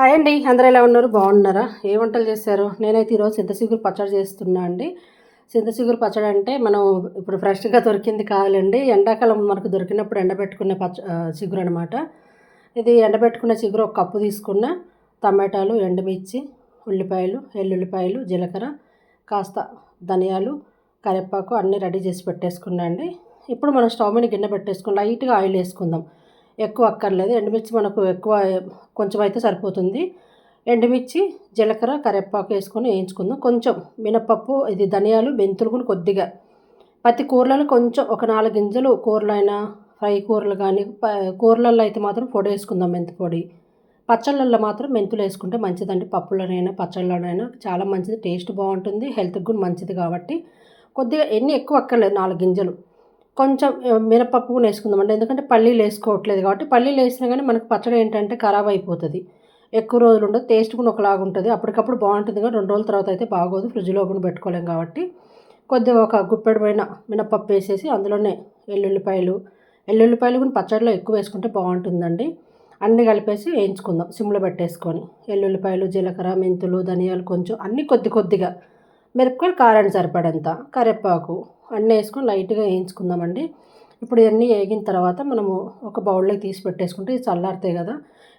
Hi అండి అందరూ ఎలా ఉన్నారు? బాగున్నారా? ఏ వంటలు చేశారు? నేనైతే ఈరోజు చింతసిగురు పచ్చడి చేస్తున్నా అండి. చింతసిగురు పచ్చడి అంటే మనం ఇప్పుడు ఫ్రెష్గా దొరికింది కావాలండి ఎండాకాలం మనకు దొరికినప్పుడు ఎండబెట్టుకునే పచ్చ చిగురు అనమాట ఇది ఎండబెట్టుకునే చిగురు ఒక కప్పు తీసుకున్న టమాటాలు ఎండుమిర్చి ఉల్లిపాయలు ఎల్లుల్లిపాయలు జీలకర్ర కాస్త ధనియాలు కరివేపాకు అన్నీ రెడీ చేసి పెట్టేసుకున్నా అండి. ఇప్పుడు మనం స్టవ్ మీద గిన్నె పెట్టేసుకుని లైట్గా ఆయిల్ వేసుకుందాం. ఎక్కువ అక్కర్లేదు. ఎండుమిర్చి మనకు ఎక్కువ కొంచెం అయితే సరిపోతుంది. ఎండుమిర్చి జీలకర్ర కరివేపాకు వేసుకొని వేయించుకుందాం. కొంచెం మినపప్పు ఇది ధనియాలు మెంతులు కూడా కొద్దిగా. ప్రతి కూరలలో కొంచెం ఒక నాలుగు గింజలు కూరలైనా ఫ్రై కూరలు కానీ కూరలలో అయితే మాత్రం పొడి వేసుకుందాం మెంతి పొడి. పచ్చళ్ళల్లో మాత్రం మెంతులు వేసుకుంటే మంచిదండి. పప్పులోనైనా పచ్చళ్ళలోనైనా చాలా మంచిది. టేస్ట్ బాగుంటుంది. హెల్త్కి కూడా మంచిది కాబట్టి. కొద్దిగా ఎన్ని ఎక్కువ అక్కర్లేదు. నాలుగు గింజలు. కొంచెం మినపప్పు కూడా అంటే ఎందుకంటే పల్లీలు వేసుకోవట్లేదు కాబట్టి పల్లీలు వేసినా కానీ మనకు పచ్చడి ఏంటంటే ఖరాబ్ అయిపోతుంది. ఎక్కువ రోజులు ఉండదు. టేస్ట్ కూడా ఒకలాగా ఉంటుంది. అప్పటికప్పుడు బాగుంటుంది కానీ రెండు రోజుల తర్వాత అయితే బాగోదు. ఫ్రిడ్జ్లో కూడా పెట్టుకోలేం కాబట్టి. కొద్దిగా ఒక గుప్పెడు పైన మినపప్పు వేసేసి అందులోనే ఎల్లుల్లిపాయలు ఎల్లుల్లిపాయలు కూడా పచ్చడిలో ఎక్కువ వేసుకుంటే బాగుంటుందండి. అన్నీ కలిపేసి వేయించుకుందాం. సిమ్లో పెట్టేసుకొని. ఎల్లుల్లిపాయలు జీలకర్ర మెంతులు ధనియాలు కొంచెం అన్నీ కొద్ది కొద్దిగా మిరపకాయలు కారాన్ని సరిపడంత కరివేపాకు అన్నీ వేసుకొని లైట్గా వేయించుకుందామండి. ఇప్పుడు ఇవన్నీ వేగిన తర్వాత మనము ఒక బౌల్లోకి తీసి పెట్టేసుకుంటే ఇది చల్లారుతాయి కదా.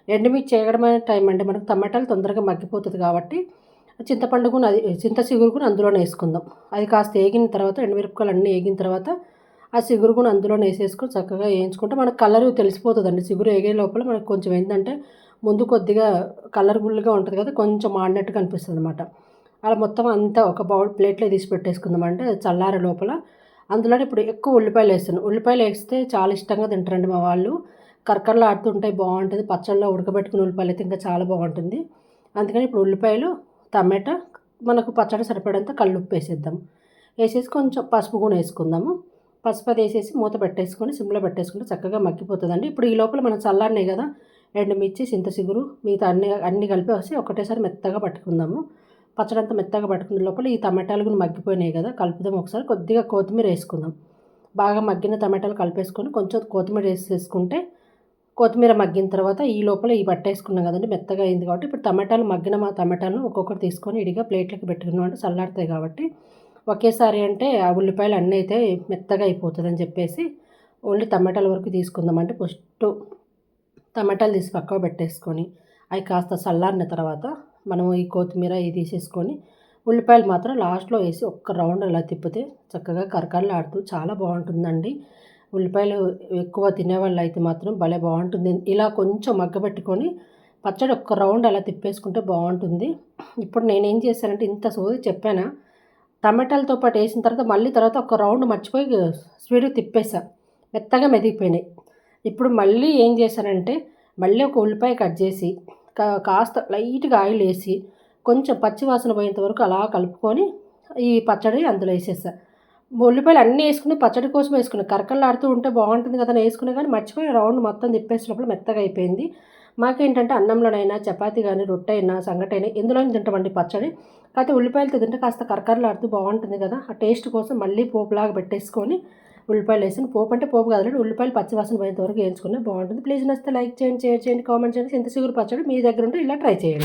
ఎండుమిర్చి చేయడమైన టైం అండి. మనకు టమాటాలు తొందరగా మగ్గిపోతుంది కాబట్టి చింతపండు కూడా అది చింత సిగురు కూడా అందులోనే వేసుకుందాం. అది కాస్త వేగిన తర్వాత ఎండుమిరపకాయలు అన్నీ వేగిన తర్వాత ఆ సిగురు కూడా అందులోనే వేసేసుకొని చక్కగా వేయించుకుంటే మనకు కలర్ తెలిసిపోతుందండి. సిగురు వేగే లోపల మనకు కొంచెం ఏంటంటే ముందు కొద్దిగా కలర్ఫుల్గా ఉంటుంది కదా కొంచెం ఆడినట్టుగా అనిపిస్తుంది అనమాట అలా మొత్తం అంతా ఒక బౌల్ ప్లేట్లో తీసి పెట్టేసుకుందామంటే చల్లారి లోపల. అందులో ఇప్పుడు ఎక్కువ ఉల్లిపాయలు వేస్తాను. ఉల్లిపాయలు వేస్తే చాలా ఇష్టంగా తింటారండి మా వాళ్ళు. కరకరలు ఆడుతుంటాయి బాగుంటుంది. పచ్చళ్ళలో ఉడకబెట్టుకుని ఉల్లిపాయలు అయితే ఇంకా చాలా బాగుంటుంది. అందుకని ఇప్పుడు ఉల్లిపాయలు టమాటా మనకు పచ్చడి సరిపడంత కళ్ళుప్పు వేసేద్దాం. వేసేసి కొంచెం పసుపు కూడా వేసుకుందాము. పసుపు అది వేసేసి మూత పెట్టేసుకొని సిమ్లో పెట్టేసుకుంటే చక్కగా మగ్గిపోతుందండి. ఇప్పుడు ఈ లోపల మనం చల్లారినాయి కదా ఎండుమిర్చి చింతసిగురు మిగతా అన్ని అన్ని కలిపి వచ్చి ఒకటేసారి మెత్తగా పట్టుకుందాము. పచ్చడి అంతా మెత్తగా పట్టుకున్న లోపల ఈ టమాటాలు కూడా మగ్గిపోయినాయి కదా కలుపుదాం ఒకసారి. కొద్దిగా కొత్తిమీర వేసుకుందాం. బాగా మగ్గిన టమాటాలు కలిపేసుకొని కొంచెం కొత్తిమీర వేసేసుకుంటే కొత్తిమీర మగ్గిన తర్వాత ఈ లోపల ఈ పట్టేసుకున్నాం కదండి మెత్తగా అయింది కాబట్టి. ఇప్పుడు టమాటాలు మగ్గిన మా టమాటాలను ఒక్కొక్కటి తీసుకొని ఇడిగా ప్లేట్లకి పెట్టుకున్నాం అంటే చల్లారుతాయి కాబట్టి. ఒకేసారి అంటే ఆ ఉల్లిపాయలు అన్నీ అయితే మెత్తగా అయిపోతుందని చెప్పేసి ఓన్లీ టమాటాల వరకు తీసుకుందాం అంటే ఫస్ట్ టమాటాలు తీసి పక్కకు పెట్టేసుకొని అవి కాస్త చల్లారిన తర్వాత మనం ఈ కొత్తిమీర ఇది తీసేసుకొని ఉల్లిపాయలు మాత్రం లాస్ట్లో వేసి ఒక్క రౌండ్ అలా తిప్పితే చక్కగా కరకరలాడుతూ చాలా బాగుంటుందండి. ఉల్లిపాయలు ఎక్కువ తినేవాళ్ళు అయితే మాత్రం భలే బాగుంటుంది. ఇలా కొంచెం మగ్గబెట్టుకొని పచ్చడి ఒక్క రౌండ్ అలా తిప్పేసుకుంటే బాగుంటుంది. ఇప్పుడు నేనేం చేశానంటే ఇంత సోది చెప్పానా టమాటాలతో పాటు వేసిన తర్వాత మళ్ళీ తర్వాత ఒక రౌండ్ మర్చిపోయి స్వీట్ తిప్పేసా. మెత్తగా మెదిగిపోయినాయి. ఇప్పుడు మళ్ళీ ఏం చేశానంటే మళ్ళీ ఒక ఉల్లిపాయ కట్ చేసి కాస్త లైట్గా ఆయిల్ వేసి కొంచెం పచ్చివాసన పోయేంత వరకు అలా కలుపుకొని ఈ పచ్చడి అందులో వేసేసా. ఉల్లిపాయలు అన్నీ వేసుకుని పచ్చడి కోసం వేసుకుని కరకల్లాడుతూ ఉంటే బాగుంటుంది కదా వేసుకునే కానీ మర్చిపోయి రౌండ్ మొత్తం తిప్పేసినప్పుడు మెత్తగా అయిపోయింది. మాకేంటంటే అన్నంలోనైనా చపాతి కానీ రొట్టె అయినా సంగటైనా ఎందులో తింటామండి పచ్చడి. కాకపోతే ఉల్లిపాయలతో తింటే కాస్త కరకరలాడుతూ బాగుంటుంది కదా. ఆ టేస్ట్ కోసం మళ్ళీ పోపులాగా పెట్టేసుకొని ఉల్లిపాయలు వేసిన పోపు అంటే పోపు కాదు ఉల్లిపాయలు పచ్చివాసన పోయేంత వరకు వేయించుకున్నా బాగుంటుంది. ప్లీజ్ నచ్చితే లైక్ చేయండి షేర్ చేయండి కామెంట్ చేయండి. చింత సిగురు పచ్చడి మీ దగ్గర ఉంటే ఇలా ట్రై చేయండి.